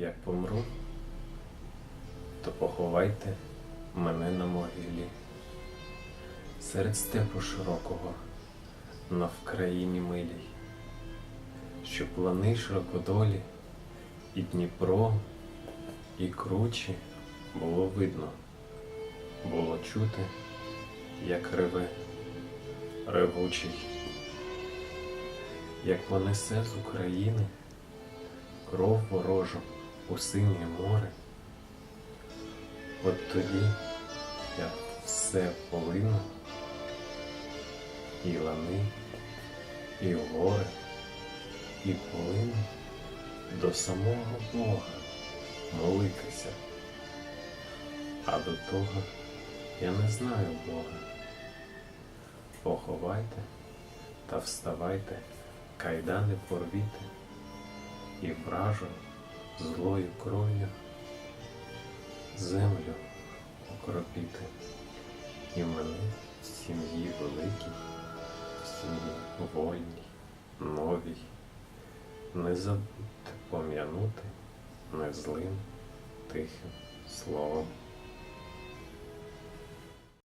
Як помру, то поховайте мене на могилі. Серед степу широкого, на Вкраїні милій, що плани широкодолі, і Дніпро, і кручі було видно, було чути, як реве ревучий, як понесе з України кров ворожу у синє море. От тоді я все полину, і лани, і гори, і полину до самого Бога молитися. А до того я не знаю Бога. Поховайте та вставайте, кайдани порвіте, і вражу злою кров'ю землю окропіти, і мене в сім'ї великій, в сім'ї вольній, новій, не забудьте пом'янути незлим тихим словом.